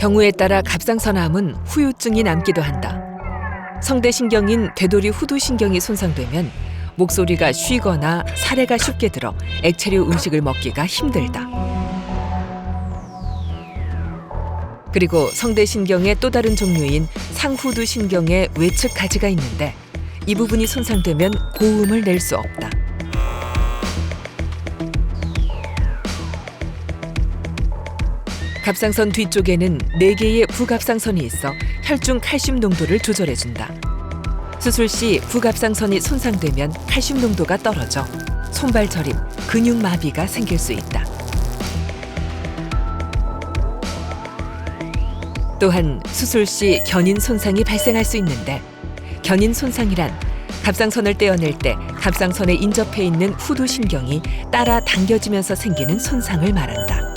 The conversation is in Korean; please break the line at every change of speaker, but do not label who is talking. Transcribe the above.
경우에 따라 갑상선암은 후유증이 남기도 한다. 성대신경인 되돌이 후두신경이 손상되면 목소리가 쉬거나 사례가 쉽게 들어 액체류 음식을 먹기가 힘들다. 그리고 성대신경의 또 다른 종류인 상후두신경의 외측 가지가 있는데 이 부분이 손상되면 고음을 낼 수 없다. 갑상선 뒤쪽에는 네개의 부갑상선이 있어 혈중 칼슘 농도를 조절해준다. 수술 시 부갑상선이 손상되면 칼슘 농도가 떨어져 손발 저림, 근육 마비가 생길 수 있다. 또한 수술 시 견인 손상이 발생할 수 있는데 견인 손상이란 갑상선을 떼어낼 때 갑상선에 인접해 있는 후두신경이 따라 당겨지면서 생기는 손상을 말한다.